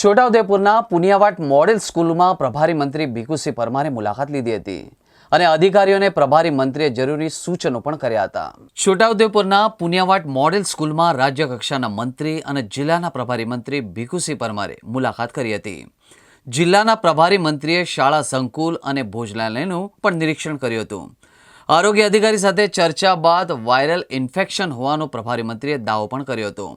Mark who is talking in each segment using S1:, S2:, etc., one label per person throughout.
S1: છોટાઉદેપુરના પુનિયાવાટ model સ્કૂલમાં પ્રભારી મંત્રી ભીખુસિંહ પરમારે મુલાકાત લીધી હતી અને અધિકારીઓને પ્રભારી મંત્રીએ જરૂરી સૂચનો પણ કર્યા હતા. છોટાઉદેપુરના પુનિયાવાટ મોડેલ સ્કૂલમાં રાજ્ય કક્ષાના મંત્રી અને જિલ્લાના પ્રભારી મંત્રી ભીખુસિંહ પરમારે મુલાકાત કરી હતી. જિલ્લાના પ્રભારી મંત્રીએ શાળા સંકુલ અને ભોજનાલયનું પણ નિરીક્ષણ કર્યું હતું. આરોગ્ય અધિકારી સાથે ચર્ચા બાદ વાયરલ ઇન્ફેક્શન હોવાનો પ્રભારી મંત્રીએ દાવો પણ કર્યો હતો.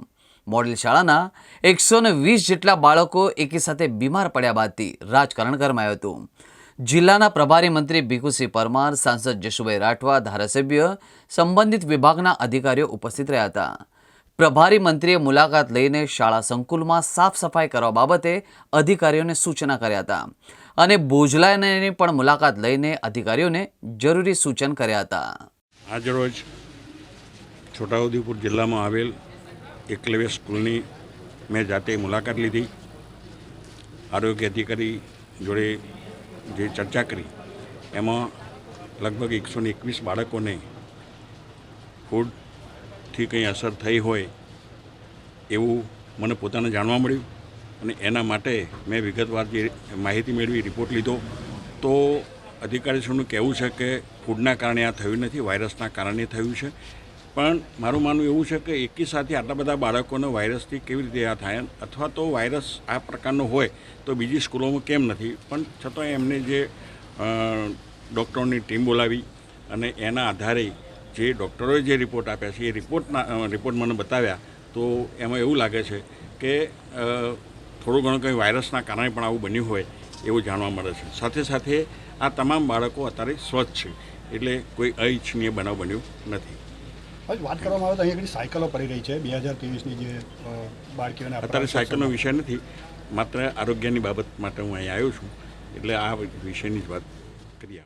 S1: મોડેલ શાળાના એકસો ને વીસ જેટલા બાળકો એકી સાથે બીમાર પડ્યા બાદથી રાજકારણ ગરમાયું હતું. જિલ્લાના પ્રભારી મંત્રી ભીખુસિંહ પરમાર, સાંસદ જશુભાઈ રાઠવા, ધારાસભ્ય, સંબંધિત વિભાગના અધિકારીઓ ઉપસ્થિત રહ્યા હતા. પ્રભારી મંત્રીએ મુલાકાત લઈને શાળા સંકુલમાં સાફ સફાઈ કરવા બાબતે અધિકારીઓને સૂચના કર્યા હતા અને ભોજલાયની પણ મુલાકાત લઈને અધિકારીઓને જરૂરી સૂચન કર્યા હતા.
S2: આજરોજ છોટાઉદેપુર જિલ્લામાં આવેલ એકલવ્ય સ્કૂલની મેં જાતે મુલાકાત લીધી. આરોગ્ય અધિકારી જોડે જે ચર્ચા કરી, એમાં લગભગ એકસો ને એકવીસ બાળકોને ફૂડથી કંઈ અસર થઈ હોય એવું મને પોતાને જાણવા મળ્યું અને એના માટે મેં વિગતવાર જે માહિતી મેળવી, રિપોર્ટ લીધો. તો અધિકારીશ્રીનું કહેવું છે કે ફૂડના કારણે આ થયું નથી, વાયરસના કારણે થયું છે. પણ મારું માનવું એવું છે કે એકી સાથે આટલા બધા બાળકોને વાયરસથી કેવી રીતે આ થાય? અથવા તો વાયરસ આ પ્રકારનો હોય તો બીજી સ્કૂલોમાં કેમ નથી? પણ છતાં એમને જે ડૉક્ટરોની ટીમ બોલાવી અને એના આધારે જે ડૉક્ટરોએ જે રિપોર્ટ આપ્યા છે, એ રિપોર્ટના રિપોર્ટ મને બતાવ્યા, તો એમાં એવું લાગે છે કે થોડું ઘણું કંઈ વાયરસના કારણે પણ આવું બન્યું હોય એવું જાણવા મળે છે. સાથે સાથે આ તમામ બાળકો અત્યારે સ્વચ્છ છે. એટલે કોઈ અનિચ્છનીય બનાવ બન્યું નથી.
S3: વાત કરવામાં આવે તો અહીં સાયકલો પડી રહી છે. બે હજાર ત્રેવીસની જે બાળકીઓને
S2: અત્યારે સાયકલનો વિષય નથી. માત્ર આરોગ્યની બાબત માટે હું અહીં આવ્યો છું. એટલે આ વિષયની જ વાત કરીએ